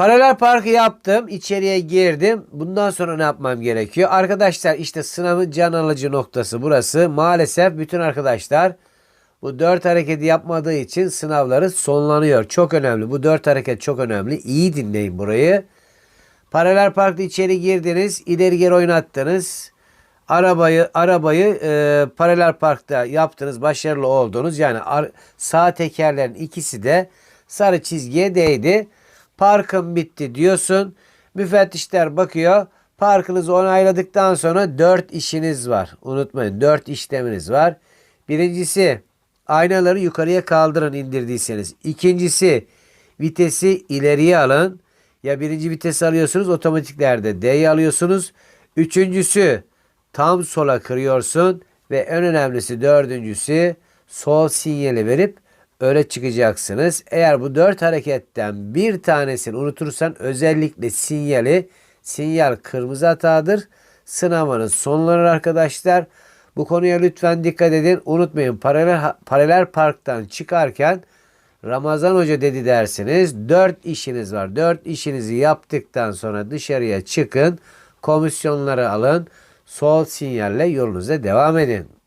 Paralel parkı yaptım. içeriye girdim. Bundan sonra ne yapmam gerekiyor? Arkadaşlar işte sınavın can alıcı noktası burası. Maalesef bütün arkadaşlar bu dört hareketi yapmadığı için sınavları sonlanıyor. Çok önemli. Bu dört hareket çok önemli. İyi dinleyin burayı. Paralel parkta içeri girdiniz. ileri geri oynattınız. Arabayı arabayı e, paralel parkta yaptınız. Başarılı oldunuz. Yani sağ tekerlerin ikisi de sarı çizgiye değdi. Parkın bitti diyorsun. Müfettişler bakıyor. Parkınızı onayladıktan sonra dört işiniz var. Unutmayın dört işleminiz var. Birincisi aynaları yukarıya kaldırın indirdiyseniz. İkincisi vitesi ileriye alın. Ya birinci vites alıyorsunuz otomatiklerde D'yi alıyorsunuz. Üçüncüsü tam sola kırıyorsun ve en önemlisi dördüncüsü sol sinyali verip öne çıkacaksınız. Eğer bu dört hareketten bir tanesini unutursan özellikle sinyali sinyal kırmızı hatadır. Sınavınız sonlanır arkadaşlar. Bu konuya lütfen dikkat edin. Unutmayın paralel, paralel parktan çıkarken Ramazan Hoca dedi dersiniz. Dört işiniz var. Dört işinizi yaptıktan sonra dışarıya çıkın. Komisyonları alın. Sol sinyalle yolunuza devam edin.